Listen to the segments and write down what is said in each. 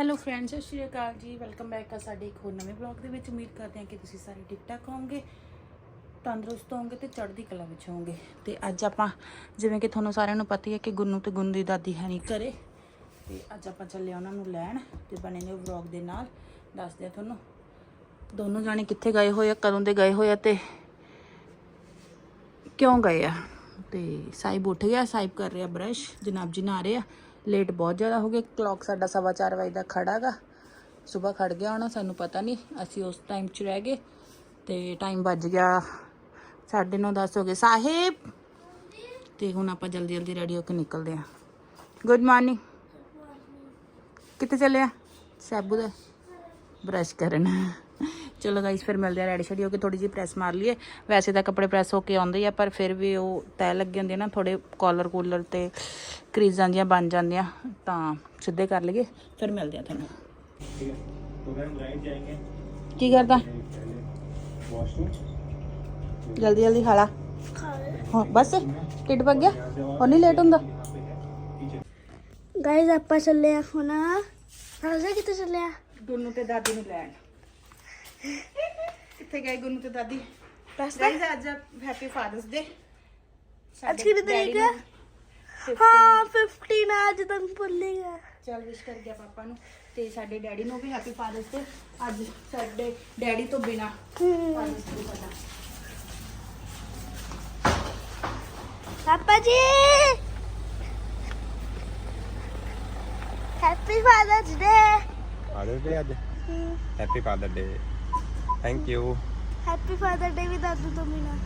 Hello friends ਸਤਿ ਸ਼੍ਰੀ ਅਕਾਲ ਜੀ। Welcome back ਆ ਸਾਡੇ ਇੱਕ ਹੋਰ ਨਵੇਂ ਬਲੌਗ ਦੇ ਵਿੱਚ। ਉਮੀਦ ਕਰਦੇ ਹਾਂ ਕਿ ਤੁਸੀਂ ਸਾਰੇ ਠੀਕ ਠਾਕ ਹੋਵੋਗੇ, ਤੰਦਰੁਸਤ ਹੋਵੋਗੇ ਤੇ ਚੜ੍ਹਦੀ ਕਲਾ ਵਿੱਚ ਹੋਵੋਗੇ। ਤੇ ਅੱਜ ਆਪਾਂ, ਜਿਵੇਂ ਕਿ ਤੁਹਾਨੂੰ ਸਾਰਿਆਂ ਨੂੰ ਪਤਾ ਹੀ ਹੈ ਕਿ ਗੁੰਨੂ ਤੇ ਗੁੰਨ ਦੀ ਦਾਦੀ ਹੈ ਨਹੀਂ ਘਰੇ। ਤੇ ਅੱਜ ਆਪਾਂ ਚੱਲੇ ਉਹਨਾਂ ਨੂੰ ਲੈਣ ਤੇ ਬਣੇ ਨੇ ਵਲੌਗ ਦੇ ਨਾਲ। ਦੱਸਦੇ ਆ ਤੁਹਾਨੂੰ, ਦੋਨੋਂ ਜਾਣੇ ਕਿੱਥੇ ਗਏ ਹੋਏ ਆ, ਕਦੋਂ ਦੇ ਗਏ ਹੋਏ ਆ ਤੇ ਕਿਉਂ ਗਏ ਆ। ਤੇ ਸਾਈਬ ਉੱਠ ਗਿਆ ਸਾਈਬ ਕਰ ਰਿਹਾ ਬ੍ਰਸ਼ ਜਨਾਬ ਜੀ ਨਹਾ ਰਹੇ ਆ। ਲੇਟ ਬਹੁਤ ਜ਼ਿਆਦਾ ਹੋ ਗਿਆ ਕਲੌਕ ਸਾਡਾ ਸਵਾ ਚਾਰ ਵਜੇ ਦਾ ਖੜਾਗਾ ਸਵੇਰ ਖੜ ਗਿਆ ਹੋਣਾ, ਸਾਨੂੰ ਪਤਾ ਨਹੀਂ ਅਸੀਂ ਉਸ ਟਾਈਮ 'ਚ ਰਹਿ ਗਏ ਤੇ ਟਾਈਮ ਵੱਜ ਗਿਆ ਸਾਢੇ ਨੌ ਦਸ ਹੋ ਗਏ। ਸਾਹਿਬ! ਤੇ ਹੁਣ ਆਪਾਂ ਜਲਦੀ ਜਲਦੀ ਰੈਡੀ ਹੋ ਕੇ ਨਿਕਲਦੇ ਆ। ਗੁੱਡ ਮਾਰਨਿੰਗ ਕਿੱਥੇ ਚੱਲੇ ਆ? ਸੈਬੂ ਦਾ ਬ੍ਰਸ਼ ਕਰਨ। ਚਲੋ ਗਾਇਸ ਫਿਰ ਮਿਲਦੇ ਆ ਰੈਡੀ ਸ਼ੈਡੀ ਹੋ ਕੇ ਥੋੜੀ ਜਿਹੀ ਪ੍ਰੈਸ ਮਾਰ ਲਈਏ। ਵੈਸੇ ਤਾਂ ਕੱਪੜੇ ਪ੍ਰੈਸ ਹੋ ਕੇ ਆਉਂਦੇ ਆ ਪਰ ਫਿਰ ਵੀ ਉਹ ਤੈ ਲੱਗੇ ਹੁੰਦੇ ਨਾ ਥੋੜੇ ਕਾਲਰ ਕੂਲਰ ਤੇ ਕਰੀਜ਼ਾਂ ਜੀਆਂ ਬਣ ਜਾਂਦੀਆਂ ਤਾਂ ਸਿੱਧੇ ਕਰ ਲਈਏ ਫਿਰ ਮਿਲਦੇ ਆ ਤੁਹਾਨੂੰ। ਕੀ ਕਰਦਾ? ਜਲਦੀ ਜਲਦੀ ਖਾ ਬਸ ਟਿੱਡ ਪੱਕ ਗਿਆ? ਉਹ ਨਹੀਂ ਲੇਟ ਹੁੰਦਾ? ਗਾਇਜ਼ ਆਪਾਂ ਚੱਲੇ ਆ ਹੁਣ। ਰਾਜਾ ਕਿੱਥੇ ਚੱਲੇ ਆ ਦੋਨੋਂ ਤੇ ਦਾਦੀ ਨੂੰ ਲੈਣ। ਕਿੱਥੇ ਗਏ ਗੁੰਨੂ ਤੇ ਦਾਦੀ? ਬਸ ਗਾਇਸ ਅੱਜ ਹੈਪੀ ਫਾਦਰਸ ਡੇ ਅੱਜ ਕਿਹੜੀ ਤਰੀਕ ਹੈ ਹਾਂ 15 ਅੱਜ ਤੱਕ ਭੁੱਲੇਗਾ ਚਲ ਵਿਸ਼ ਕਰ ਗਿਆ ਪਾਪਾ ਨੂੰ। ਤੇ ਸਾਡੇ ਡੈਡੀ ਨੂੰ ਵੀ ਹੈਪੀ ਫਾਦਰਸ ਡੇ ਅੱਜ ਸਾਡੇ ਡੈਡੀ ਤੋਂ ਬਿਨਾ ਫਾਦਰਸ ਡੇ ਸਾਡਾ ਪਾਪਾ ji! Happy fathers day father day ਅੱਜ। Happy father day thank you happy father day ਵੀ ਦਾਦੂ ਤੋਂ ਬਿਨਾ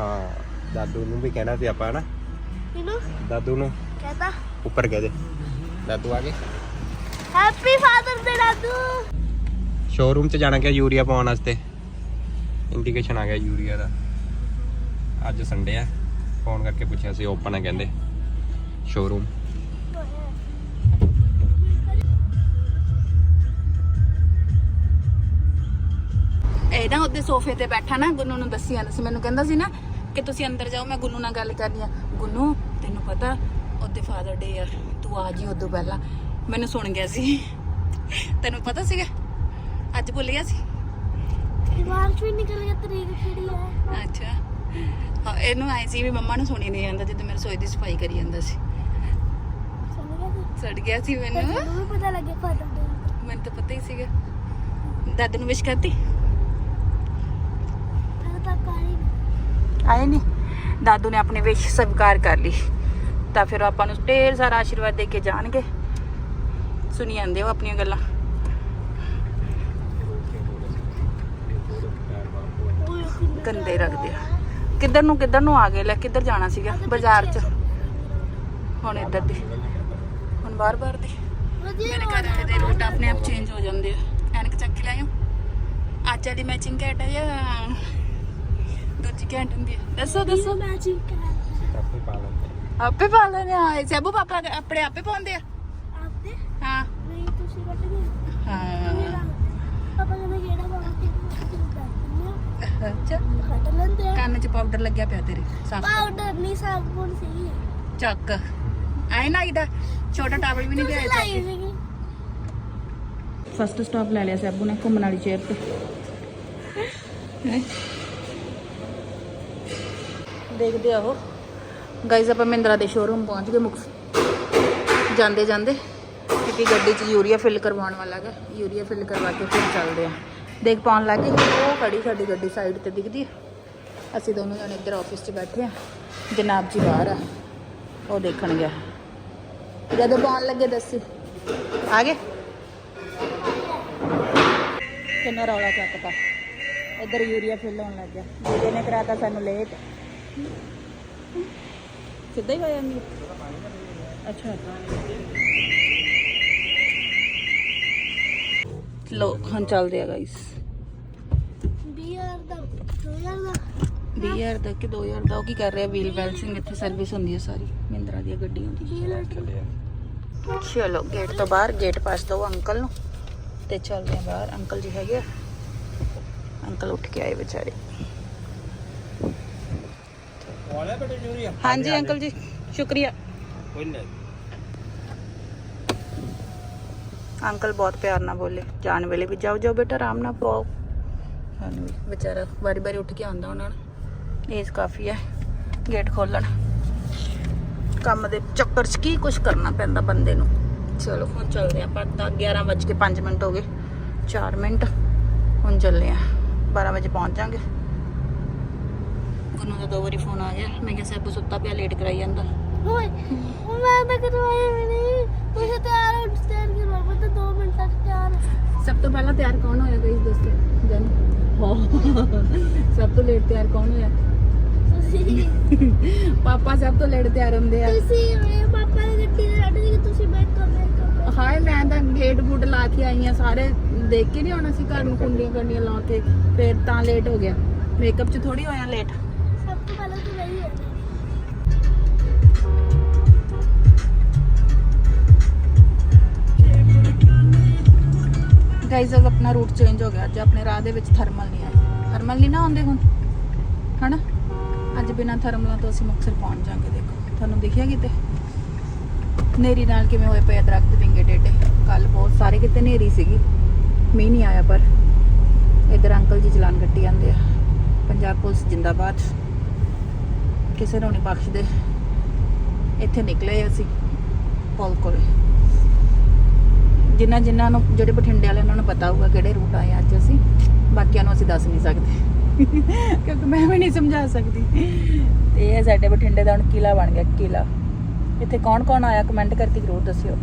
ਹਾਂ ਦਾਦੂ ਨੂੰ ਵੀ ਕਹਿਣਾ ਸੀ ਆਪਾਂ ਨਾ ਇਹਨੂੰ ਦਾਦੂ ਨੂੰ। ਕਹਤਾ। ਉੱਪਰ ਕਹਿ ਦੇ। ਦਾਦੂ ਆ ਗਏ। ਹੈਪੀ ਫਾਦਰ ਡੇ ਦਾਦੂ ਸ਼ੋਰੂਮ 'ਚ ਜਾਣਾ ਗਿਆ ਯੂਰੀਆ ਪਾਉਣ ਵਾਸਤੇ? ਇੰਡੀਕੇਸ਼ਨ ਆ ਗਿਆ ਯੂਰੀਆ ਦਾ। ਅੱਜ ਸੰਡੇ ਆ। ਫੋਨ ਕਰਕੇ ਪੁੱਛਿਆ ਸੀ ਓਪਨ ਹੈ ਕਹਿੰਦੇ ਸ਼ੋਰੂਮ ਨਾ ਉਹਦੇ ਸੋਫੇ ਤੇ ਬੈਠਾ ਨਾ ਗੁੰਨੂ ਨੂੰ ਦੱਸੀ ਜਾਂਦਾ ਸੀ। ਮੈਨੂੰ ਕਹਿੰਦਾ ਸੀ ਨਾ ਕਿ ਤੁਸੀਂ ਅੰਦਰ ਜਾਓ ਮੈਂ ਗੁੰਨੂ ਨਾਲ ਗੱਲ ਕਰਨੀ ਆ। ਗੁੰਨੂ ਤੈਨੂੰ ਪਤਾ ਉਹਦੇ ਫਾਦਰ ਡੇ ਆ ਤੂੰ ਆ ਜੀ ਉਦੋਂ ਪਹਿਲਾਂ। ਮੈਨੂੰ ਸੁਣ ਗਿਆ ਸੀ। ਤੈਨੂੰ ਪਤਾ ਸੀਗਾ? ਅੱਜ ਭੁੱਲ ਗਿਆ ਸੀ? ਦਿਮਾਗ ਚ ਵੀ ਨਿਕਲ ਗਿਆ ਤਰੀਕ ਕਿਹੜੀ ਹੈ ਅੱਛਾ। ਹਾਂ, ਇਹਨੂੰ ਆਈ ਸੀ ਵੀ ਮੰਮਾ ਨੂੰ ਸੁਣੀ ਨਹੀਂ ਜਾਂਦਾ ਜਦੋਂ ਮੈਂ ਰਸੋਈ ਦੀ ਸਫ਼ਾਈ ਕਰੀ ਜਾਂਦਾ ਸੀ? ਸੜ ਗਿਆ ਸੀ? ਮੈਨੂੰ? ਮੈਨੂੰ ਪਤਾ ਲੱਗਿਆ ਫਾਦਰ ਡੇ ਮੈਨੂੰ ਤਾਂ ਪਤਾ ਹੀ ਸੀਗਾ। ਦਾਦੀ ਨੂੰ ਵਿਸ਼ ਕਰਤੀ ਫਿਰ ਤੱਕ ਆਈ ਆਏ ਨਹੀਂ ਦਾਦੂ ਨੇ ਆਪਣੇ ਵਿਸ਼ ਸਵੀਕਾਰ ਕਰ ਲਈ। ਤਾਂ ਫਿਰ ਆਪਾਂ ਨੂੰ ਢੇਰ ਸਾਰਾ ਆਸ਼ੀਰਵਾਦ ਦੇ ਕੇ ਜਾਣਗੇ। ਸੁਣੀ ਜਾਂਦੇ ਹੋ ਆਪਣੀਆਂ ਗੱਲਾਂ। ਗੰਦੇ ਰੱਖਦੇ ਆ। ਕਿੱਧਰ ਨੂੰ ਕਿੱਧਰ ਨੂੰ ਆ ਗਏ? ਲੈ ਕਿੱਧਰ ਜਾਣਾ ਸੀਗਾ? ਬਾਜ਼ਾਰ 'ਚ। ਹੁਣ ਇੱਧਰ ਦੀ। ਹੁਣ ਬਾਰ-ਬਾਰ ਦੀ। ਮੇਰੇ ਘਰ ਵਾਲੇ ਦੇ ਰੂਟ ਆਪਣੇ ਆਪ ਚੇਂਜ ਹੋ ਜਾਂਦੇ ਆ। ਐਨਕ ਚੱਕ ਕੇ ਲਾਇਓ ਅੱਜ ਵਾਲੀ ਮੈਚਿੰਗ ਘੈਂਟ ਹੈ ਜਾਂ ਦੂਜੀ ਘੈਂਟ ਹੁੰਦੀ ਹੈ ਦੱਸੋ ਦੱਸੋ। ਮੈਚਿੰਗ ਕਰ ਆਪੇ ਪਾ ਲੈਂਦੇ। ਆਪੇ ਪਾ ਲੈਣੇ ਆ। ਸੈਬੂ ਪਾਪਾ ਆਪਣੇ ਆਪੇ ਪਾਉਂਦੇ ਆ? ਆਪਦੇ? ਹਾਂ। ਨਹੀਂ ਤੁਸੀਂ ਕੱਟ ਗਏ ਹਾਂ। ਪਾਪਾ ਕਹਿੰਦੇ ਕਿਹੜਾ ਬਾਬਾ ਤੇ ਅੱਛਾ। ਕੱਟ ਲੈਂਦੇ ਆ। ਕੰਨ 'ਚ ਪਾਊਡਰ ਲੱਗਿਆ ਪਿਆ ਤੇਰੇ ਸਾਫ਼ ਪਾਊਡਰ ਨਹੀਂ ਸਾਬੁਨ ਸੀ ਚੱਕ। ਆਏ ਨਾ ਇਹਦਾ ਛੋਟਾ ਟਾਵਲ ਵੀ ਨਹੀਂ ਗਿਆ ਲਾਈ ਸੀਗੀ। ਫਸਟ ਸਟਾਪ ਲੈ ਲਿਆ ਸੈਬੂ ਨੇ ਘੁੰਮਣ ਵਾਲੀ ਚੇਅਰ ਤੇ। ਹੈਂ? ਦੇਖਦੇ ਆ ਉਹ ਗਾਈਜ਼ ਆਪਾਂ ਮਹਿੰਦਰਾ ਦੇ ਸ਼ੋਰੂਮ ਪਹੁੰਚ ਗਏ ਮੁਕਸ। ਜਾਂਦੇ ਜਾਂਦੇ। ਕਿਉਂਕਿ ਗੱਡੀ 'ਚ ਯੂਰੀਆ ਫਿਲ ਕਰਵਾਉਣ ਵਾਲਾ ਹੈਗਾ। ਯੂਰੀਆ ਫਿਲ ਕਰਵਾ ਕੇ ਫਿਰ ਚੱਲਦੇ ਆ। ਦੇਖ ਪਾਉਣ ਲੱਗੇ ਉਹ ਖੜੀ ਸਾਡੀ ਗੱਡੀ ਸਾਈਡ ਤੇ ਦਿਖਦੀ ਹੈ ਅਸੀਂ ਦੋਨੋਂ ਜਣੇ ਇੱਧਰ ਆਫਿਸ 'ਚ ਬੈਠੇ ਆ। ਜਨਾਬ ਜੀ ਬਾਹਰ ਆ। ਉਹ ਦੇਖਣ ਗਿਆ। ਜਦੋਂ ਪਾਉਣ ਲੱਗੇ ਦੱਸੀ। ਆ ਗਏ? ਕਿੰਨਾ ਰੌਲਾ ਚੱਕਤਾ। ਇੱਧਰ ਯੂਰੀਆ ਫਿਲ ਹੋਣ ਲੱਗ ਗਿਆ। ਜਿਹਦੇ ਨੇ ਕਰਾਤਾ ਸਾਨੂੰ ਲੇਟ ਸਿੱਧਾ ਹੀ ਹੋਇਆ ਨਹੀਂ ਅੱਛਾ ਲੋ ਹੁਣ ਚੱਲਦੇ ਆ ਗਾਇਸ ਬੀਅਰ ਦਾ ਬੀਅਰ ਦਾ 20000 ਦਾ ਕਿ 2000 ਦਾ ਉਹ ਕੀ ਕਰ ਰਿਹਾ ਵੀਲ ਬੈਲਸਿੰਗ ਇੱਥੇ ਸਰਵਿਸ ਹੁੰਦੀ ਹੈ ਸਾਰੀ ਮਹਿੰਦਰਾ ਦੀਆਂ ਗੱਡੀਆਂ ਦੀ ਚਲੋ ਗੇਟ ਤੋਂ ਬਾਹਰ ਗੇਟ ਪਾਸ ਦੋ ਅੰਕਲ ਨੂੰ ਤੇ ਚੱਲਦੇ ਆ ਬਾਹਰ ਅੰਕਲ ਜੀ ਹੈਗੇ ਆ ਅੰਕਲ ਉੱਠ ਕੇ ਆਏ ਵਿਚਾਰੇ ਵਾਲਾ ਬੇਟੇ ਯੂਰੀਆ ਹਾਂਜੀ ਅੰਕਲ ਜੀ ਸ਼ੁਕਰੀਆ। ਕੋਈ ਨਹੀਂ। ਅੰਕਲ ਬਹੁਤ ਪਿਆਰ ਨਾਲ ਬੋਲੇ ਜਾਣ ਵੇਲੇ ਵੀ ਜਾਓ ਜਾਓ ਬੇਟਾ ਆਰਾਮ ਨਾਲ ਪਾਓ। ਸਾਨੂੰ ਵੀ ਵਿਚਾਰਾ ਵਾਰੀ ਵਾਰੀ ਉੱਠ ਕੇ ਆਉਂਦਾ ਉਹਨਾਂ ਨੂੰ ਏਜ ਕਾਫੀ ਹੈ ਗੇਟ ਖੋਲਣ। ਕੰਮ ਦੇ ਚੱਕਰ 'ਚ ਕੀ ਕੁਝ ਕਰਨਾ ਪੈਂਦਾ ਬੰਦੇ ਨੂੰ। ਚਲੋ ਹੁਣ ਚੱਲਦੇ ਆਪਾਂ ਤਾਂ 11 ਵੱਜ ਕੇ 5 ਮਿੰਟ ਹੋ ਗਏ। 4 ਮਿੰਟ ਹੁਣ ਚੱਲੇ ਆ 12 ਵਜੇ ਪਹੁੰਚ ਜਾਾਂਗੇ। ਗੁੰਨੂ ਦਾ ਦੋ ਵਾਰੀ ਫੋਨ ਆ ਗਿਆ ਮੈਂ ਕਿਹਾ ਸਭ ਸੁੱਤਾ ਪਿਆ ਲੇਟ ਕਰਾਈ ਜਾਂਦਾ। ਓਏ ਉਹ ਮੈਂ ਤਾਂ ਕਰਵਾਇਆ ਵੀ ਨਹੀਂ। ਮੁझे ਤਿਆਰ ਹੋ ਤਿਆਰ ਕਰਵਾ ਮੈਂ ਤਾਂ 2 ਮਿੰਟਾਂ 'ਚ ਤਿਆਰ ਹਾਂ। ਸਭ ਤੋਂ ਪਹਿਲਾਂ ਤਿਆਰ ਕੌਣ ਹੋਇਆ ਗਈ ਦੱਸੋ ਜਨ। ਹੋ ਸਭ ਤੋਂ ਲੇਟ ਤਿਆਰ ਕੌਣ ਹੋਇਆ? ਤੁਸੀਂ ਪਾਪਾ ਸਭ ਤੋਂ ਲੇਟ ਤਿਆਰ ਹੁੰਦੇ ਆ। ਤੁਸੀਂ ਮੇਰੇ ਪਾਪਾ ਨੇ ਗੱਡੀ ਦੇ ਛੱਡ ਦਿੱਤੀ ਤੁਸੀਂ ਬੈਠੋ ਬੈਠੋ ਹਾਏ ਮੈਂ ਤਾਂ ਗੇਟ ਬੂਟ ਲਾ ਕੇ ਆਈ ਆ ਸਾਰੇ ਦੇਖ ਕੇ ਨਹੀਂ ਆਉਣਾ ਸੀ ਘਰ ਨੂੰ ਕੁੰਡੀਆਂ ਕੰਡੀਆਂ ਲਾ ਕੇ ਫਿਰ ਤਾਂ ਲੇਟ ਹੋ ਗਿਆ। ਮੇਕਅਪ 'ਚ ਥੋੜੀ ਹੋਇਆ ਲੇਟ ਸਭ ਤੋਂ ਪਹਿਲਾਂ ਤਾਂ ਵਹੀ ਹੈ ਗਾਈਜ਼ ਅੱਜ ਆਪਣਾ ਰੂਟ ਚੇਂਜ ਹੋ ਗਿਆ। ਅੱਜ ਆਪਣੇ ਰਾਹ ਦੇ ਵਿੱਚ ਥਰਮਲ ਨਹੀਂ ਆਏ। ਥਰਮਲ ਨਹੀਂ ਨਾ ਆਉਂਦੇ ਹੁਣ? ਹਨਾ? ਅੱਜ ਬਿਨਾਂ ਥਰਮਲਾਂ ਤੋਂ ਅਸੀਂ ਮੁਕਤਸਰ ਪਹੁੰਚ ਜਾਾਂਗੇ ਦੇਖੋ। ਤੁਹਾਨੂੰ ਦਿਖਿਆ ਕਿਤੇ? ਨੇਰੀ ਨਾਲ ਕਿਵੇਂ ਹੋਏ ਪਏ ਦਰਖਤ ਵਿੰਗੇ ਡੇਡੇ ਕੱਲ ਬਹੁਤ ਸਾਰੇ ਕਿਤੇ ਨੇਰੀ ਸੀਗੀ। ਮੀਂਹ ਨਹੀਂ ਆਇਆ, ਪਰ ਇਧਰ ਅੰਕਲ ਜੀ ਚਲਾਨ ਕੱਟੀ ਜਾਂਦੇ ਆ। ਪੰਜਾਬ ਪੁਲਿਸ ਜਿੰਦਾਬਾਦ। ਕਿਸੇ ਨੂੰ ਨਹੀਂ ਬਖਸ਼ਦੇ ਇੱਥੇ ਨਿਕਲੇ ਅਸੀਂ, ਪੁਲ ਕੋਲੇ। ਜਿਨ੍ਹਾਂ ਜਿਨ੍ਹਾਂ ਨੂੰ, ਜਿਹੜੇ ਬਠਿੰਡੇ ਵਾਲੇ ਉਹਨਾਂ ਨੂੰ ਪਤਾ ਹੋਊਗਾ ਕਿਹੜੇ ਰੂਟ ਆਏ ਅੱਜ ਅਸੀਂ, ਬਾਕੀਆਂ ਨੂੰ ਅਸੀਂ ਦੱਸ ਨਹੀਂ ਸਕਦੇ। ਕਿਉਂਕਿ ਮੈਂ ਵੀ ਨਹੀਂ ਸਮਝਾ ਸਕਦੀ। ਤੇ ਇਹ ਸਾਡੇ ਬਠਿੰਡੇ ਦਾ ਹੁਣ ਕਿਲਾ ਬਣ ਗਿਆ ਕਿਲਾ ਇੱਥੇ ਕੌਣ ਕੌਣ ਆਇਆ ਕਮੈਂਟ ਕਰਕੇ ਜ਼ਰੂਰ ਦੱਸਿਓ।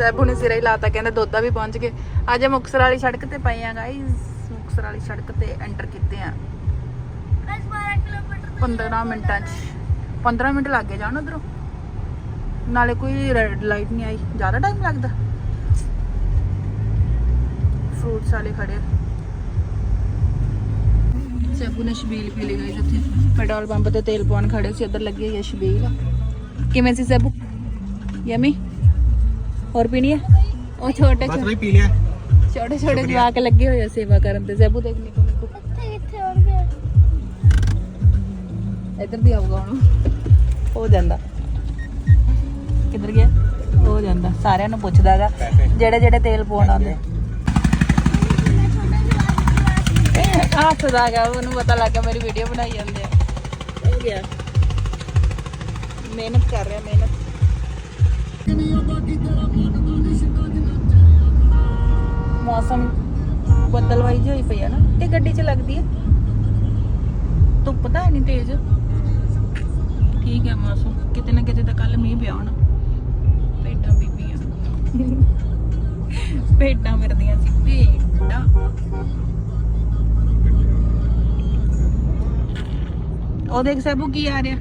ਸੈਬੂ ਨੇ ਸਿਰੇ ਹੀ ਲਾਤਾ ਕਹਿੰਦੇ ਦੋਦਾ ਵੀ ਪਹੁੰਚ ਗਏ। ਅੱਜ ਮੁਕਸਰ ਵਾਲੀ ਸੜਕ ਤੇ ਪਏ ਆ ਗਾਇਸ ਮੁਕਸਰ ਵਾਲੀ ਸੜਕ ਤੇ ਐਂਟਰ ਕੀਤੇ ਆ। ਬਸ 12 ਕਿਲੋਮੀਟਰ 15 ਮਿੰਟਾਂ 'ਚ। 15 ਮਿੰਟ ਲੱਗ ਗਏ ਜਾਣ ਉਧਰੋਂ। ਨਾਲੇ ਕੋਈ ਰੈੱਡ ਲਾਈਟ ਨਹੀਂ ਆਈ। ਜ਼ਿਆਦਾ ਟਾਈਮ ਲੱਗਦਾ। ਫਰੂਟਸ ਵਾਲੇ ਖੜੇ। ਸੈਬੂ ਨੇ ਸ਼ਬੀਲ ਪੀ ਲਈ ਗਈ ਉੱਥੇ। ਪੈਟਰੋਲ ਪੰਪ ਤੇ ਤੇਲ ਪਾਉਣ ਖੜੇ ਸੀ ਉਧਰ ਲੱਗੀ ਹੋਈ ਹੈ ਸ਼ਬੀਲ। ਕਿਵੇਂ ਸੀ ਸੈਬੂ ਯਮੀ? ਹੋਰ ਪੀਣੀ ਹੈ? ਉਹ ਛੋਟੇ ਬਸ ਬਈ ਪੀ ਲਿਆ। ਛੋਟੇ ਛੋਟੇ ਜਵਾਕ ਲੱਗੇ ਹੋਏ ਆ ਸੇਵਾ ਕਰਨ ਤੇ। ਸੈਬੂ ਦੇਖ ਨਿਕੋ ਨਿਕੋ ਇੱਥੇ ਕਿੱਥੇ ਹੋਣਗੇ ਇੱਧਰ ਦੀ ਆਊਗਾ ਹੁਣ। ਹੋ ਜਾਂਦਾ। ਕਿੱਧਰ ਗਿਆ? ਹੋ ਜਾਂਦਾ। ਸਾਰਿਆਂ ਨੂੰ ਪੁੱਛਦਾਗਾ ਜਿਹੜੇ ਜਿਹੜੇ ਤੇਲ ਪਾਉਣ ਆਉਂਦੇ। ਹੱਸਦਾਗਾ ਉਹਨੂੰ ਪਤਾ ਲੱਗ ਗਿਆ ਮੇਰੀ ਵੀਡੀਓ ਬਣਾਈ ਜਾਂਦੇ ਆ। ਹੋ ਗਿਆ। ਮਿਹਨਤ ਕਰ ਰਿਹਾ ਮਿਹਨਤ। ਮੌਸਮ ਬੱਦਲਵਾਈ ਜਿਹੀ ਹੋਈ ਪਈ ਆ ਨਾ ਇਹ ਗੱਡੀ 'ਚ ਲੱਗਦੀ ਹੈ ਧੁੱਪ ਤਾਂ ਨਹੀਂ ਤੇਜ਼। ਠੀਕ ਹੈ ਮੌਸਮ ਕਿਤੇ ਨਾ ਕਿਤੇ ਤਾਂ ਕੱਲ ਮੀਂਹ ਪਿਆ ਹੋਣਾ। ਭੇਡਾਂ ਬੀਬੀਆਂ। ਭੇਡਾਂ ਮਰਦੀਆਂ ਸੀ ਭੇਡਾਂ। ਉਹ ਦੇਖ ਸਭੂ ਕੀ ਆ ਰਿਹਾ?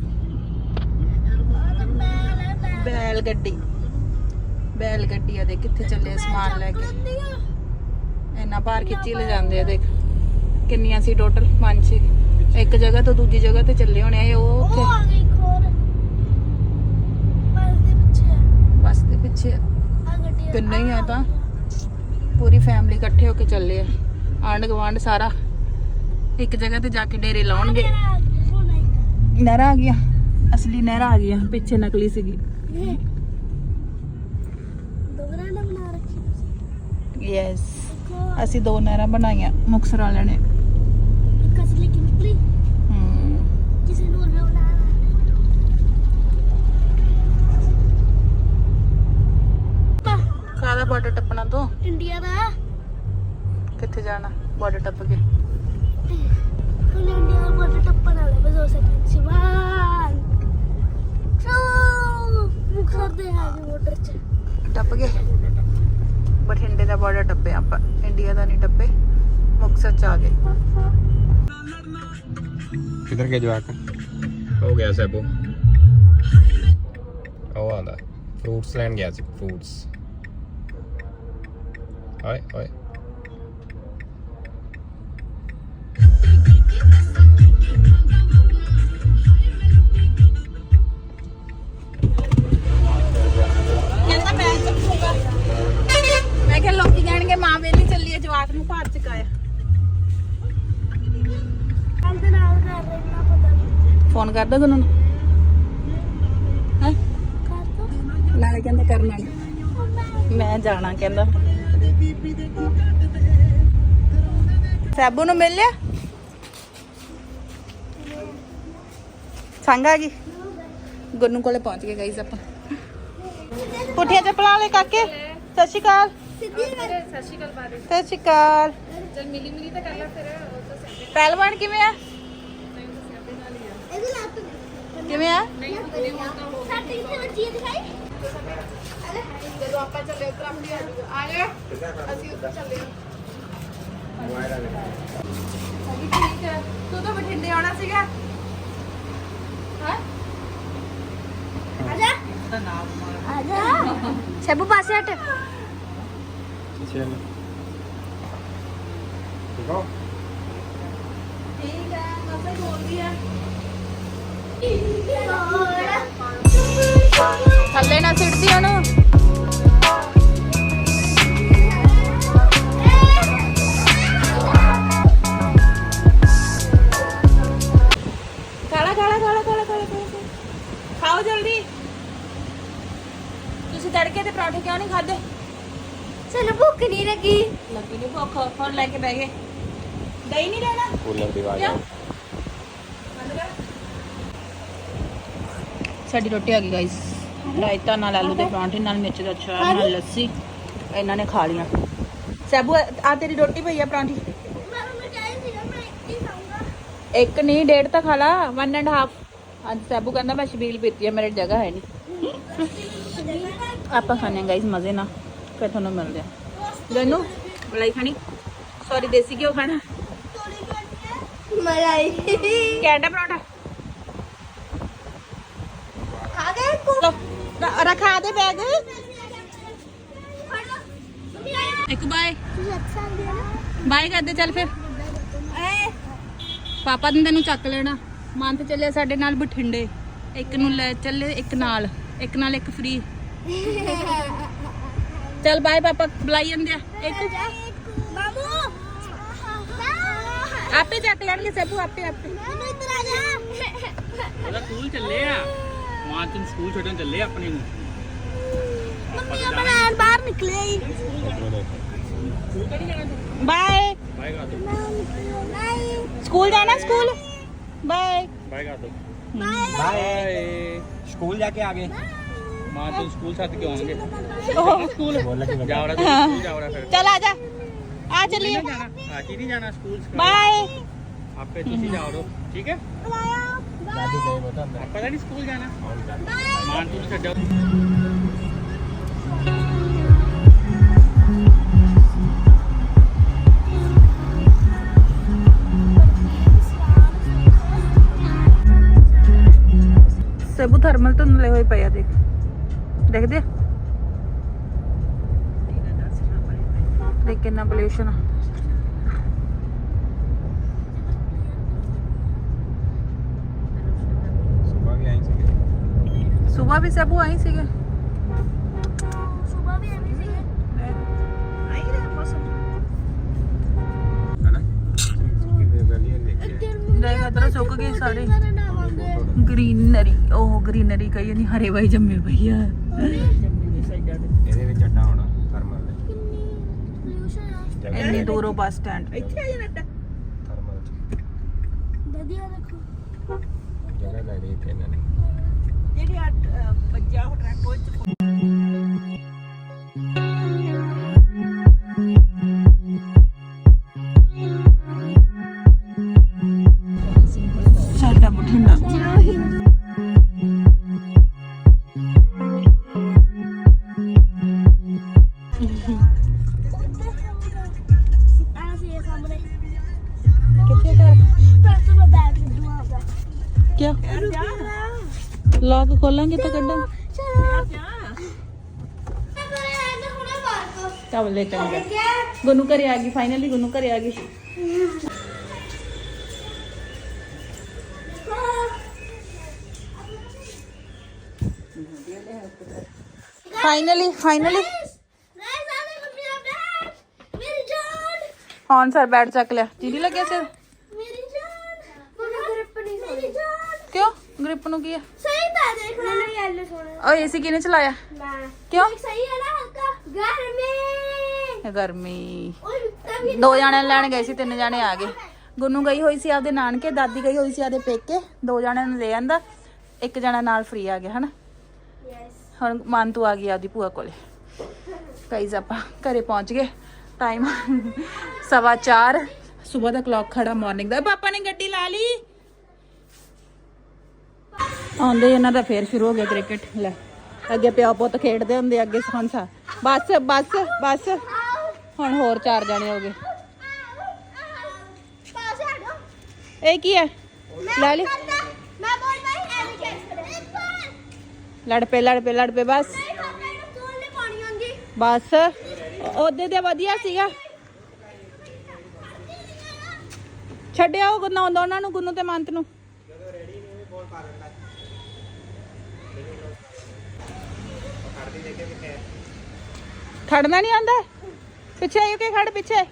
ਬੈਲ ਗੱਡੀ। ਬੈਲ ਗੱਡੀ ਆ ਦੇਖ ਕਿੱਥੇ ਚੱਲੇ ਸਮਾਨ ਲੈ ਕੇ। ਇੰਨਾ ਭਾਰ ਖਿੱਚੀ ਲੈ ਜਾਂਦੇ ਆ ਦੇਖ। ਕਿੰਨੀਆਂ ਸੀ ਟੋਟਲ ਪੰਜ ਛੇ ਇੱਕ ਜਗ੍ਹਾ ਤੋਂ ਦੂਜੀ ਜਗ੍ਹਾ ਤੇ ਚੱਲੇ ਹੋਣੇ ਆ ਇਹ ਉਹ ਉਹ ਉੱਥੇ ਆ ਗਈ ਖੋਰ। ਬਸ ਦੇ ਪਿੱਛੇ। ਬੱਸ ਦੇ ਪਿੱਛੇ। ਆ ਗੱਡੀ ਕਿੰਨੇ ਹੀ ਆ ਤਾਂ। ਪੂਰੀ ਫੈਮਿਲੀ ਇਕੱਠੇ ਹੋ ਕੇ ਚੱਲੇ ਆ। ਆਂਢ ਗਵਾਂਢ ਸਾਰਾ। ਇੱਕ ਜਗ੍ਹਾ ਤੇ ਜਾ ਕੇ ਡੇਰੇ ਲਾਉਣਗੇ। ਨਹਿਰਾਂ ਆ ਗਿਆ ਅਸਲੀ ਨਹਿਰਾਂ ਆ ਗਈਆਂ। ਪਿੱਛੇ ਨਕਲੀ ਸੀਗੀ ਦੋਗਰਾ ਨਾ ਬਣਾ ਰੱਖੀ ਤੁਸੀਂ ਯੈਸ ਅਸੀਂ ਦੋ ਨਹਿਰਾਂ ਬਣਾਈਆਂ ਮੁਕਸਰ ਵਾਲਿਆਂ ਨੇ। ਇੱਕ ਅਸਲੀ ਕਿੰਪਲੀ ਹਮ, ਕਿਸੇ ਨੂੰ ਹੋਰ ਬਣਾ ਕਾਹਦਾ ਬਾਰਡਰ ਟੱਪਣਾ ਤੋਂ? ਇੰਡੀਆ ਦਾ। ਕਿੱਥੇ ਜਾਣਾ ਬਾਰਡਰ ਟੱਪ ਕੇ? ਹੁਣ ਇੰਡੀਆ ਦਾ ਬੋਰਡਰ ਟੱਪਣ ਵਾਲਾ ਬਸ ਹੋ ਸਕੇ। ਸਿਵਾਨ ਚੋ ਮੁਖਰ ਦੇ ਹੈ ਬੋਰਡਰ ਚ। ਟੱਪ ਗਏ ਬਠਿੰਡੇ ਦਾ ਬਾਰਡਰ ਟੱਪੇ ਆਪਾਂ। ਇੰਡੀਆ ਦਾ ਨਹੀਂ ਟੱਪੇ। ਮੁਕਸਰ ਚ ਆ ਗਏ। ਕਿੱਧਰ ਗਿਆ ਜਵਾਕ? ਹੋ ਗਿਆ ਸੈਬੋ। ਉਹ ਆਂਦਾ ਫਰੂਟਸ ਲੈਣ ਗਿਆ ਸੀ ਫਰੂਟਸ ਓਏ ਓਏ ਕਰਦਾ ਤੁਹਾਨੂੰ ਹੈ? ਨਾਲੇ ਕਹਿੰਦਾ ਕਰਨਾ ਮੈਂ ਜਾਣਾ ਕਹਿੰਦਾ। ਸਾਬੂ ਨੂੰ ਮਿਲ ਲਿਆ? ਸੰਗ ਆ ਗੁਰਨੂ ਕੋਲੇ ਪਹੁੰਚ ਗਏ ਗਾਈਸ ਆਪਾਂ। ਪੁੱਠੀਆਂ ਚੱਪਲਾਂ ਲੈ ਕਾਕੇ ਸਤਿ ਸ਼੍ਰੀ ਅਕਾਲ। ਸਤਿ ਸ਼੍ਰੀ ਅਕਾਲ। ਬਾਰੇ ਸਤਿ ਸ਼੍ਰੀ ਅਕਾਲ ਚਲ ਮਿਲੀ ਮਿਲੀ ਤਾਂ ਕਰ ਲੈ ਫਿਰ ਪਹਿਲਵਾਨ ਕਿਵੇਂ ਆ? ਕਿਵੇਂ ਆ? ਸਾਡੇ ਵੱਜੀ ਹੈ ਦਿਖਾਈ। ਜਦੋਂ ਆਪਾਂ ਚੱਲੇ ਉੱਧਰ ਆਪਣੀ ਆ ਜਾ। ਅਸੀਂ ਉੱਧਰ ਚੱਲੇ ਠੀਕ ਹੈ ਤੂੰ ਤਾਂ ਬਠਿੰਡੇ ਆਉਣਾ ਸੀਗਾ। ਹਾਂ? ਆਜਾ। ਆਜਾ। ਸੈਬੂ ਪਾਸੇ ਹਟ। ਚਲ ਠੀਕ ਹੋ ਥੱਲੇ ਨਾ ਸਿੱਟਦੀ ਉਹਨੂੰ। ਖਾਓ ਜਲਦੀ। ਤੁਸੀਂ ਤੜਕੇ ਦੇ ਪਰੌਂਠੇ ਕਿਉਂ ਨਹੀਂ ਖਾਦੇ ਸਾਨੂੰ ਭੁੱਖ ਨਹੀਂ ਲੱਗੀ। ਲੱਗੀ ਨਹੀਂ ਭੁੱਖ ਹੋਰ ਲੈ ਕੇ ਬਹਿ ਗਏ। ਦਹੀਂ ਨਹੀਂ ਲੈਣਾ? ਕੂਲਰ ਦੀ ਆਵਾਜ਼ ਕਿਆ? ਆ ਸਾਡੀ ਰੋਟੀ ਆ ਗਈ ਗਾਇਸ ਰਾਇਤਾ ਨਾਲ ਆਲੂ ਦੇ ਪਰਾਂਠੇ ਨਾਲ ਮਿਰਚ ਦਾ ਅਚਾਰ ਨਾਲ ਲੱਸੀ ਇਹਨਾਂ ਨੇ ਖਾ ਲੀਆਂ ਸੈਬੂ ਆ ਤੇਰੀ ਰੋਟੀ ਪਈ ਆ ਪਰਾਂਠੀ? ਇੱਕ ਹੀ ਨਹੀਂ ਡੇਢ ਤਾਂ ਖਾ ਲਾ ਵਨ ਐਂਡ ਹਾਫ ਅੱਜ ਸੈਬੂ ਕਹਿੰਦਾ ਮੈਂ ਸ਼ਬੀਲ ਪੀਤੀ ਆ ਮੇਰੇ ਜਗ੍ਹਾ ਹੈ ਨਹੀਂ। ਆਪਾਂ ਖਾਣੇ ਗਾਇਸ ਮਜ਼ੇ ਨਾਲ। ਫਿਰ ਤੁਹਾਨੂੰ ਮਿਲਦੇ ਆ। ਗਨੂ ਬਲਾਈ ਖਾਣੀ? ਸੌਰੀ ਦੇਸੀ ਘਿਓ ਖਾਣਾ? ਮਲਾਈ। ਕੈਂਡਾ ਪਰੌਂਠਾ? ਖਾ ਗਏ? ਰ- ਰਖਾ ਦੇ ਬੈਗ। ਇੱਕ ਬਾਏ। ਬਾਏ ਕਰਦੇ ਚੱਲ ਫਿਰ। ਪਾਪਾ ਨੇ ਤੈਨੂੰ ਚੱਕ ਲੈਣਾ। ਮਨ ਤੇ ਚੱਲਿਆ ਸਾਡੇ ਨਾਲ ਬਠਿੰਡੇ। ਇੱਕ ਨੂੰ ਲੈ ਚੱਲੇ, ਇੱਕ ਨਾਲ। ਇੱਕ ਨਾਲ ਇੱਕ ਫ੍ਰੀ ਚੱਲ ਬਾਏ ਪਾਪਾ, ਬੁਲਾਈ ਜਾਂਦੇ ਆ। ਇੱਕ। ਆਪੇ ਚੱਕ ਲੈਣਗੇ ਸਭੂ, ਆਪੇ ਆਪੇ। ਸਕੂਲ ਚੱਲੇ ਆ। ਮਾਨਤਨ ਸਕੂਲ ਛੱਡਣ ਚੱਲੇ ਆ ਆਪਣੇ ਨੂੰ ਮੰਮੀ ਆਪਣਾ ਬਾਹਰ ਨਿਕਲੇ ਹੀ ਬਾਏ ਬਾਏ ਕਰ ਦੋ ਨਹੀਂ ਸਕੂਲ ਜਾਣਾ ਸਕੂਲ ਬਾਏ ਬਾਏ ਕਰ ਦੋ ਬਾਏ ਬਾਏ ਸਕੂਲ ਜਾ ਕੇ ਆ ਗਏ ਮਾਨਤਨ ਸਕੂਲ ਛੱਡ ਕੇ ਆਉਣਗੇ ਓਹ, ਸਕੂਲ ਬੋਲ ਲੱਗੀ ਜਾਵੜਾ ਤੂੰ ਸਕੂਲ ਜਾਵੜਾ ਫਿਰ ਚੱਲ ਆ ਜਾ ਆ ਚੱਲੀਏ ਨਹੀਂ ਜਾਣਾ ਆ ਕੀ ਨਹੀਂ ਜਾਣਾ ਸਕੂਲ ਸਿਖਾ- ਬਾਏ ਆਪੇ ਤੁਸੀਂ ਜਾਓ ਠੀਕ ਹੈ ਦਾਦੀ ਗਏ ਬਤਾ ਅੰਦਰ ਆਪਾਂ ਤਾਂ ਨਹੀਂ ਸਕੂਲ ਜਾਣਾ। ਮਾਨਤਨ ਨੂੰ ਛੱਡੋ ਸਭੂ ਥਰਮਲ ਤੋਂ ਲੈ ਹੋਏ ਪਏ ਆ ਦੇਖ। ਦੇਖਦੇ? ਦੇਖ ਕਿੰਨਾ ਪੋਲਿਊਸ਼ਨ ਆ ਸਵੇਰ ਵੀ ਆਈ ਸੀ ਸਵੇਰ ਵੀ ਸਭੂ ਆਈ ਸੀਗੇ? ਸੁਬਾ ਵੀ ਐਵੇਂ ਸੀ ਆਈ ਰਿਹਾ ਮੌਸਮ। ਹਨਾ? ਕਿੰਨੇ ਵੈਲੀ ਦੇਖਿਆ ਦੇਖ ਇਧਰ ਸੁੱਕ ਗਏ ਸਾਰੇ। ਕਰਨ ਆਵਾਂਗੇ ਗ੍ਰੀਨਰੀ ਉਹ ਗ੍ਰੀਨਰੀ ਕਹੀ ਨਹੀਂ ਹਰੇ ਬਾਈ ਜੰਮੇ ਪਈ ਆ। ਇਹਦੇ ਵਿੱਚ ਅੱਡਾ ਹੋਣਾ ਥਰਮਲ ਦੇ। ਪੋਲੂਸ਼ਨ ਆ। ਜਗ੍ਹਾ ਇੰਨੀ ਦੂਰੋਂ ਬੱਸ ਸਟੈਂਡ ਇੱਥੇ ਆ ਜਾਣਾ ਥਰਮਲ ਚ। ਵਧੀਆ ਦੇਖੋ। ਜਗ੍ਹਾ ਲੈ ਲਈ ਇੱਥੇ ਇਹਨਾਂ ਨੇ। ਜਿਹੜੀ ਬੱਜਾ ਹੋ ਟਰੱਕ ਉਹ ਲੌਕ ਖੋਲਾਂਗੇ ਤਾਂ ਕੱਢਾਂ ਚਲੋ ਕਰੇ ਨਾ ਹੁਣੇ ਬਾਹਰ ਚੱਲ ਲੈ ਚੰਗਾ ਕੋ ਗੁੰਨੂ ਘਰੇ ਆ ਗਈ ਫਾਈਨਲੀ ਗੁੰਨੂ ਘਰੇ ਆ ਗਈ ਫਾਈਨਲੀ ਫਾਈਨਲੀ ਗਾਇਸ ਆਲੇ ਮੰਮੀ ਦਾ ਬੈਗ ਮੇਰੀ ਜਾਨ ਹੁਣ ਸਰ ਬੈਠ ਚੱਕ ਲਿਆ ਜਿਹਦੀ ਲੈ ਦੇਖ ਲੈ। ਮੈਨੂੰ ਯੈਲੋ ਸੋਹਣਾ। ਓ ਏਸੀ ਕਿਹਨੇ ਚਲਾਇਆ? ਮੈਂ ਕਿਉਂ? ਸਹੀ ਹੈ ਨਾ ਹਲਕਾ। ਗਰਮੀ। ਗਰਮੀ। ਓਏ ਰੁਕਤਾ ਵੀ ਦੋ ਜਾਣੇ ਲੈਣ ਗਏ ਸੀ ਤਿੰਨ ਜਾਣੇ ਆ ਗਏ। ਗੁੰਨੂ ਗਈ ਹੋਈ ਸੀ ਆਪਦੇ ਨਾਨਕੇ ਦਾਦੀ ਗਈ ਹੋਈ ਸੀ ਆਪਦੇ ਪੇਕੇ। ਦੋ ਜਾਣਿਆਂ ਨੂੰ ਲੈ ਆਂਦਾ। ਇੱਕ ਜਣਾ ਨਾਲ ਫ੍ਰੀ ਆ ਗਿਆ ਹਨਾ? ਯੈਸ ਹੁਣ ਮਨ ਤੂੰ ਆ ਗਈ ਆਪਦੀ ਭੂਆ ਕੋਲੇ। ਗਾਈਜ਼ ਆਪਾਂ ਘਰੇ ਪਹੁੰਚ ਗਏ। ਟਾਈਮ ਸਵਾ 4 ਸਵੇਰ ਦਾ ਕਲੌਕ ਖੜਾ ਮਾਰਨਿੰਗ ਦਾ। ਪਾਪਾ ਨੇ ਗੱਡੀ ਲਾ ਲਈ। ਆਉਂਦੇ ਇਹਨਾਂ ਦਾ ਫੇਰ ਸ਼ੁਰੂ ਹੋ ਗਿਆ ਕ੍ਰਿਕਟ, ਲੈ। ਅੱਗੇ ਪਿਓ ਪੁੱਤ ਖੇਡਦੇ ਹੁੰਦੇ ਅੱਗੇ ਸੌਂਸਾ ਬਸ ਬਸ ਬਸ। ਹੁਣ ਹੋਰ ਚਾਰ ਜਾਣੇ ਹੋ ਗਏ। ਇਹ ਕੀ ਹੈ? ਲੈ ਲਈ। ਮੈਂ ਬੋਲ ਨਹੀਂ ਐਵੇਂ ਖੇਡ ਲੜ ਪਏ ਲੜ ਪਏ ਲੜ ਪਏ ਬਸ। ਬਸ। ਉਹਦੇ ਤੇ ਵਧੀਆ ਸੀਗਾ। ਛੱਡਿਆ ਉਹ ਗੁੰਨਾ ਦੋਨਾਂ ਨੂੰ ਗੁੰਨੂ ਤੇ ਮੰਤ ਨੂੰ। ਖੜਨਾ ਨਹੀਂ ਆਂਦਾ ਪਿੱਛੇ ਆਇਓ ਕੇ ਖੜ, ਪਿੱਛੇ।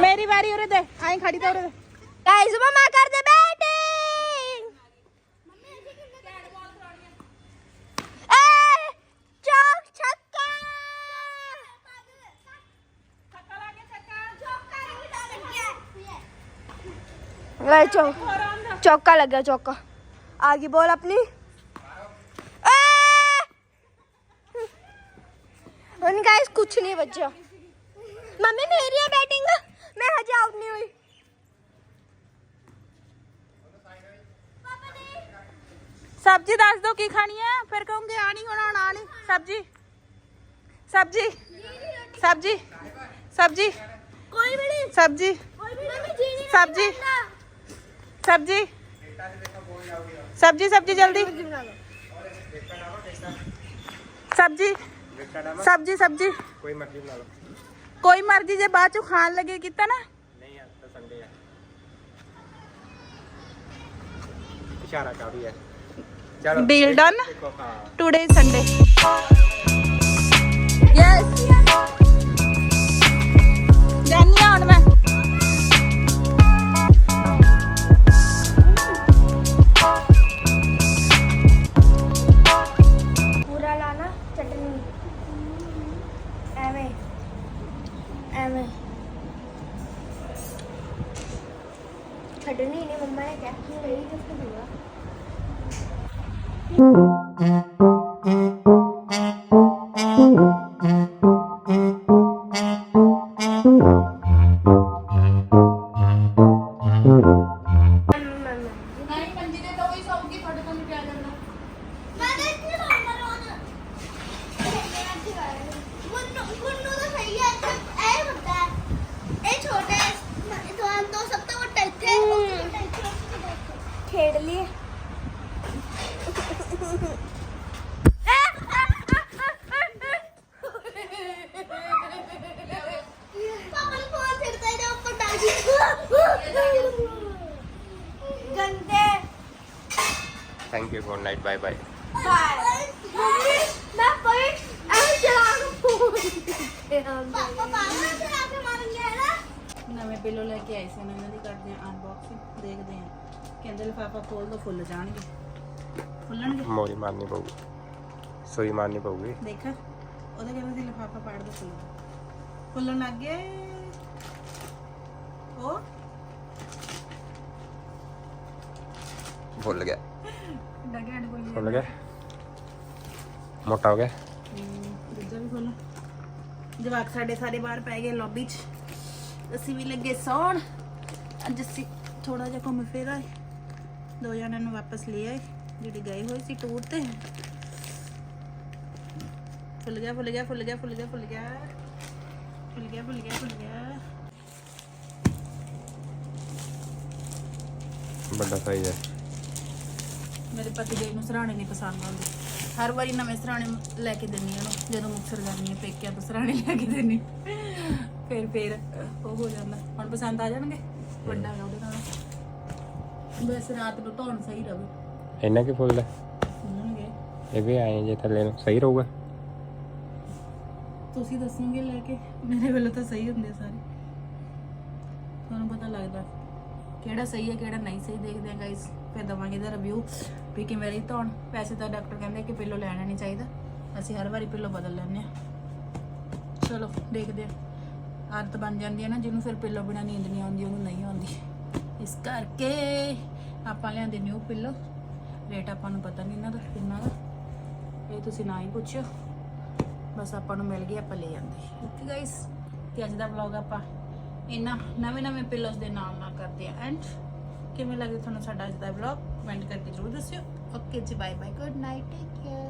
ਮੇਰੀ ਵਾਰੀ ਉਰੇ ਦੇ ਆਈ ਖੜੀ ਤਾਂ ਉਰੇ ਦੇ। ਗਾਇਸ ਮਮਾ ਕਰਦੇ ਬੈਟਿੰਗ ਏ, ਚੌਕ ਛੱਕਾ! ਗਾਇਸ ਚੌਕ। ਚੌਕਾ ਲੱਗਾ ਚੌਕਾ। ਆ ਗਈ ਬੋਲ ਆਪਣੀ ਏ ਹੁਣ ਗਾਇਸ ਕੁਛ ਨਹੀਂ ਬਚਿਆ ਮੰਮੀ ਮੇਰੀ ਹੈ ਬੈਟਿੰਗ ਮੈਂ ਹਜੇ ਆਊਟ ਨਹੀਂ ਹੋਈ ਸਬਜ਼ੀ ਦੱਸ ਦੋ ਕੀ ਖਾਣੀ ਹੈ ਫਿਰ ਕਹੂੰਗੇ ਆ ਨਹੀਂ ਹੁਣ ਹੁਣ ਆ ਨਹੀਂ ਸਬਜ਼ੀ ਸਬਜ਼ੀ ਸਬਜ਼ੀ ਸਬਜ਼ੀ ਕੋਈ ਵੀ ਨਹੀਂ सब्ज़ी सब्ज़ी। कोई मर्ज़ी ना लो। कोई मर्ज़ी जे बाद चो खान लगे कितना ना। नहीं तो संडे है। इशारा काफ़ी है। चलो deal done today Sunday yes good night bye bye ਮੈਂ ਕੋਈ ਐਵੇਂ ਚਲਾ ਨੂੰ ਪਾਪਾ ਪਾਪਾ ਚਲਾ ਕੇ ਮਾਰਨਗੇ ਨਾ ਨਵੇਂ ਬਿੱਲੋ ਲੈ ਕੇ ਆਏ ਸੀ ਉਹਨਾਂ ਦੀ ਕਰਦੇ ਆ ਅਨਬਾਕਸਿੰਗ ਦੇਖਦੇ ਆ। ਕਹਿੰਦੇ ਲਿਫਾਫਾ ਖੋਲ ਦੋ ਫੁੱਲ ਜਾਣਗੇ। ਫੁੱਲਣਗੇ? ਮੋਰੀ ਮਾਰਨੀ ਪਊਗੀ। ਸੂਈ ਮਾਰਨੀ ਪਊਗੀ। ਦੇਖਾ ਉਹਦੇ ਕਹਿੰਦੇ ਸੀ ਲਿਫਾਫਾ ਪਾੜ ਦੋ ਫੁੱਲ। ਫੁੱਲਣ ਲੱਗ ਗਏ। ਉਹ ਭੁੱਲ ਗਿਆ। ਭੁੱਲ ਗਿਆ ਮੋਟਾ ਹੋ ਗਿਆ। ਦੂਜਾ ਵੀ ਖੋਲੋ ਜਵਾਕ ਸਾਡੇ ਸਾਰੇ ਬਾਹਰ ਪੈ ਗਏ ਲੌਬੀ 'ਚ। ਅਸੀਂ ਵੀ ਲੱਗੇ ਸੌਣ। ਅੱਜ ਅਸੀਂ ਥੋੜਾ ਜਿਹਾ ਘੁੰਮ ਫਿਰ ਆਏ। ਦੋ ਜਣਿਆਂ ਨੂੰ ਵਾਪਸ ਲੈ ਆਏ। ਜਿਹੜੇ ਗਏ ਹੋਏ ਸੀ ਟੂਰ ਤੇ। ਫੁੱਲ ਗਿਆ ਫੁੱਲ ਗਿਆ ਫੁੱਲ ਗਿਆ ਫੁੱਲ ਗਿਆ ਫੁੱਲ ਗਿਆ। ਫੁੱਲ ਗਿਆ ਫੁੱਲ ਗਿਆ ਫੁੱਲ ਗਿਆ। ਵੱਡਾ ਸਾਈਜ਼ ਹੈ। ਮੇਰੇ ਪਤੀ ਦੇ ਨੂੰ ਸਰਾਣੇ ਨਹੀਂ ਪਸੰਦ ਆਉਂਦੇ। ਹਰ ਵਾਰੀ ਨਵੇਂ ਸਰਾਣੇ ਲੈ ਕੇ ਦਿੰਨੀ ਉਹਨੂੰ ਜਦੋਂ ਮੁਕਸਰ ਜਾਂਦੀ ਹੈ ਪੇਕਿਆਂ ਤੋਂ ਸਰਾਣੇ ਲੈ ਕੇ ਦਿੰਨੀ ਫਿਰ ਫਿਰ ਉਹ ਹੋ ਜਾਂਦਾ। ਹੁਣ ਪਸੰਦ ਆ ਜਾਣਗੇ ਵੱਡਾ ਹੈ ਉਹਦੇ ਨਾਲ। ਬਸ ਰਾਤ ਨੂੰ ਧੋਣ ਸਹੀ ਰਵੇ। ਇੰਨਾ ਕੀ ਫੁੱਲ ਹੈ? ਇਹ ਵੀ ਆਏ ਜੇ ਥੱਲੇ ਨੂੰ ਸਹੀ ਰਹੂਗਾ? ਤੁਸੀਂ ਦੱਸੋਗੇ ਲੈ ਕੇ? ਮੇਰੇ ਵੱਲੋਂ ਤਾਂ ਸਹੀ ਹੁੰਦੇ ਸਾਰੇ। ਤੁਹਾਨੂੰ ਪਤਾ ਲੱਗਦਾ। ਕਿਹੜਾ ਸਹੀ ਹੈ, ਕਿਹੜਾ ਨਹੀਂ ਸਹੀ ਦੇਖਦੇ ਹਾਂ ਗਾਇਸ ਫਿਰ ਦਵਾਂਗੇ ਇਹਦਾ ਰਿਵਿਊ ਵੀ ਕਿਵੇਂ ਰਹੀ ਧੌਣ ਵੈਸੇ ਤਾਂ ਡਾਕਟਰ ਕਹਿੰਦੇ ਕਿ ਪਿੱਲੋ ਲੈਣਾ ਨਹੀਂ ਚਾਹੀਦਾ, ਅਸੀਂ ਹਰ ਵਾਰੀ ਪਿੱਲੋ ਬਦਲ ਲੈਂਦੇ ਆ ਚਲੋ, ਦੇਖਦੇ ਆ ਆਦਤ ਬਣ ਜਾਂਦੀ ਹੈ ਨਾ, ਜਿਹਨੂੰ ਫਿਰ ਪਿੱਲੋ ਬਿਨਾ ਨੀਂਦ ਨਹੀਂ ਆਉਂਦੀ, ਉਹਨੂੰ ਨਹੀਂ ਆਉਂਦੀ। ਇਸ ਕਰਕੇ ਆਪਾਂ ਲਿਆਂਦੇ ਨਿਊ ਪਿੱਲੋ ਰੇਟ ਆਪਾਂ ਨੂੰ ਪਤਾ ਨਹੀਂ ਇਹਨਾਂ ਦਾ ਕਿੰਨਾ ਦਾ। ਇਹ ਤੁਸੀਂ ਨਾ ਹੀ ਪੁੱਛਿਓ। ਬਸ ਆਪਾਂ ਨੂੰ ਮਿਲ ਗਈ, ਆਪਾਂ ਲੈ ਜਾਂਦੇ ਓਕੇ ਗਾਇਸ ਤੇ ਅੱਜ ਦਾ ਵਲੌਗ ਆਪਾਂ ਇਹਨਾਂ ਨਵੇਂ ਨਵੇਂ ਪਿੱਲੋਸ ਦੇ ਨਾਲ ਨਾਲ ਕਰਦੇ ਆ। ਐਂਡ ਕਿਵੇਂ ਲੱਗਦਾ ਤੁਹਾਨੂੰ ਸਾਡਾ ਅੱਜ ਦਾ ਵਲੌਗ ਕਮੈਂਟ ਕਰਕੇ ਜ਼ਰੂਰ ਦੱਸਿਓ। ਓਕੇ ਜੀ bye bye good night take care